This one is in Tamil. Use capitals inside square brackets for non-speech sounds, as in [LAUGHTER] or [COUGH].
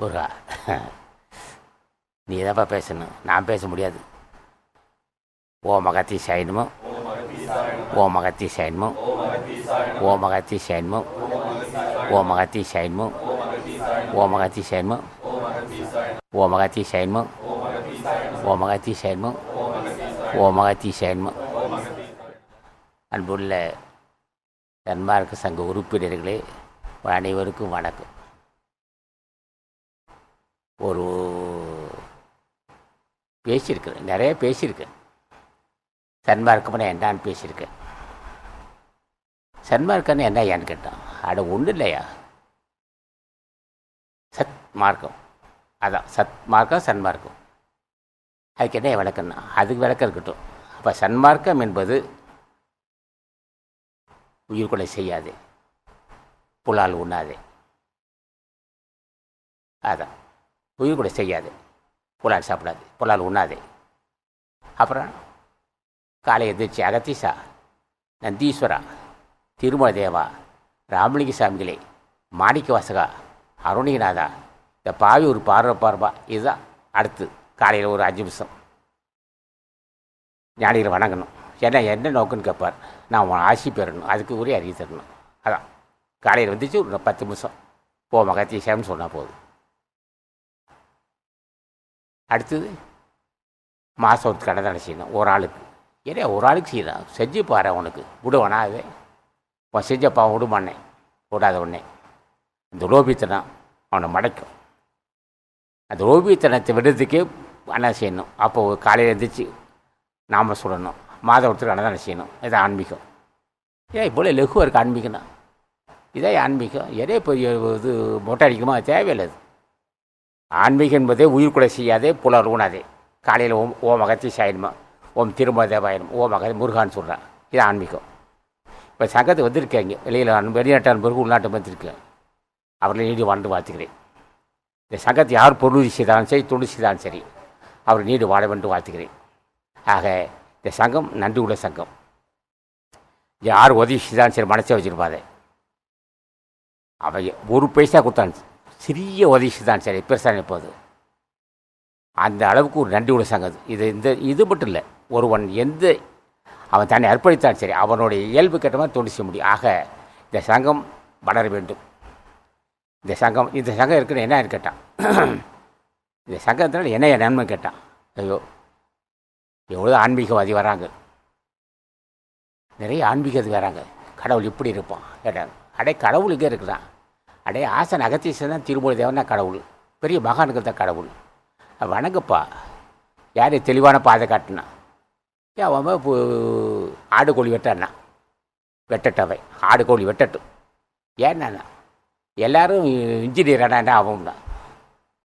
முருகா நீ தான்ப்பா பேசணும்? நான் பேச முடியாது. ஓ மகத்தி சைனமோ ஓ மகத்தி சைனமோ ஓ மகத்தி சைனமோ ஓ மகத்தி சைனமோ ஓ மகத்தி சைனமோ ஓ மகத்தி சைனமோ ஓ மகத்தி சைனமோ ஓ மகத்தி சைனமோ அன்புள்ள சன்மார்க்க சங்க உறுப்பினர்களே அனைவருக்கும் வணக்கம். ஒரு பேசியிருக்கிறேன் நிறைய பேசியிருக்கேன் சன்மார்க்கம்னா என்னான்னு பேசியிருக்கேன் சன்மார்க்கம்னு என்ன ஏன்னு கேட்டான் அட ஒன்றும் இல்லையா? சத் மார்க்கம் அதான் சத் மார்க்கம் சன்மார்க்கம். அதுக்கு என்ன விளக்கம்னா அதுக்கு விளக்கம் இருக்கட்டும். அப்போ சன்மார்க்கம் என்பது உயிர்கொலை செய்யாது. புலால் உண்ணாதே. அதான். உயிர்கொலை செய்யாது. புலால் சாப்பிடாது புலால் உண்ணாது. அப்புறம் காலை எதிர்ச்சி அகத்தீசா நந்தீஸ்வரா திருமல தேவா ராமலிங்க சாமிகளே மாணிக்க வாசகா அருணிகநாதா இந்த பாவி ஒரு பார்வை பார்வா இதுதான் அடுத்து காலையில் ஒரு அஞ்சு நிமிஷம். ஞானிகளை வணங்கணும். என்ன என்ன நோக்குன்னு கேட்பார். நான் உன் ஆசி பெறணும் அதுக்கு உரிய அறிவு தரணும். அதான். காலையில் வந்துச்சு ஒரு பத்து நிமிஷம். போ மகத்தீசான்னு சொன்னால் போதும். அடுத்தது மாதம் ஒரு கடை தானே செய்யணும் ஒரு ஆளுக்கு. ஏன்னா ஒரு ஆளுக்கு செய்யலாம். செஞ்சு பாரு உனக்கு விடுவானா அது உன் செஞ்சப்பா விடுமானே விடாத உடனே. இந்த லோபித்தனம் அவனை மடைக்கும். அந்த லோபித்தனத்தை விடுறதுக்கே என்ன செய்யணும். அப்போ காலையில் எழுந்திரிச்சு நாம் சொல்லணும் மாதம் ஒருத்தருக்கு அன்னதானம் செய்யணும். இது ஆன்மீகம். ஏன் இவ்வளோ லெகுவாக இருக்குது ஆன்மீகம்னா. இதே ஆன்மீகம். எதே இப்போ இது மொட்டை அடிக்குமா? அது தேவையில்லை அது. ஆன்மீகம் என்பதே உயிர் செய்யாதே புலர் உணாதே. காலையில் ஓம் ஓம் அகத்தி சாயணுமா ஓம் திருமல தேவாயனம் ஓம் அகதி முருகான்னு சொல்கிறான் இது ஆன்மீகம். இப்போ சங்கத்துக்கு வந்திருக்காங்க. வெளியில் வெளிநாட்டு அன்பருக்கு உள்நாட்டு வந்திருக்கேன் அவர்களை நீடி வாழ்ந்து வாழ்த்துக்கிறேன் இந்த சங்கத்தை யார் பொருள் செய்தாலும் சரி தொழில் செய்தாலும் சரி அவர் நீடு வாழ வேண்டும் வாழ்த்துக்கிறேன் ஆக இந்த சங்கம் நன்றி உள்ள சங்கம். யார் உதவி செய்தாலும் சரி மனசே வச்சிருப்பாதே. அவன் ஒரு பைசா கொடுத்தான் சிறிய உதவி தான் சரி பெருசாக போது அந்த அளவுக்கு ஒரு நன்றி உள்ள சங்கம் இது. இந்த இது மட்டும் இல்லை ஒருவன் எந்த அவன் தன்னை அர்ப்பணித்தான் சரி அவனுடைய இயல்பு கேட்ட மாதிரி தொண்டு செய்ய முடியும். ஆக இந்த சங்கம் வளர வேண்டும். இந்த சங்கம் இந்த சங்கம் இருக்குன்னு என்ன கேட்டான். [CLEARS THROAT] இந்த சங்கத்தினால என்ன நன்மை கேட்டான். ஐயோ எவ்வளோ ஆன்மீகவாதி வராங்க. நிறைய ஆன்மீகவாதி வராங்க. கடவுள் இப்படி இருப்பான் கேட்டாங்க. அடே கடவுள் இங்கே இருக்கிறான். அடே ஆசன் அகத்தீசன் தான் திருமூல தேவன் தான் கடவுள். பெரிய மகான்கள் தான் கடவுள். வணங்கப்பா. யார் தெளிவான பாதை காட்டினா? ஏன் அவன் இப்போ ஆடு கோழி வெட்டானா வெட்டட்டவன் ஆடு கோழி வெட்டட்டும். ஏன்னா எல்லாரும் இன்ஜினியர் ஆனா அவன் தான்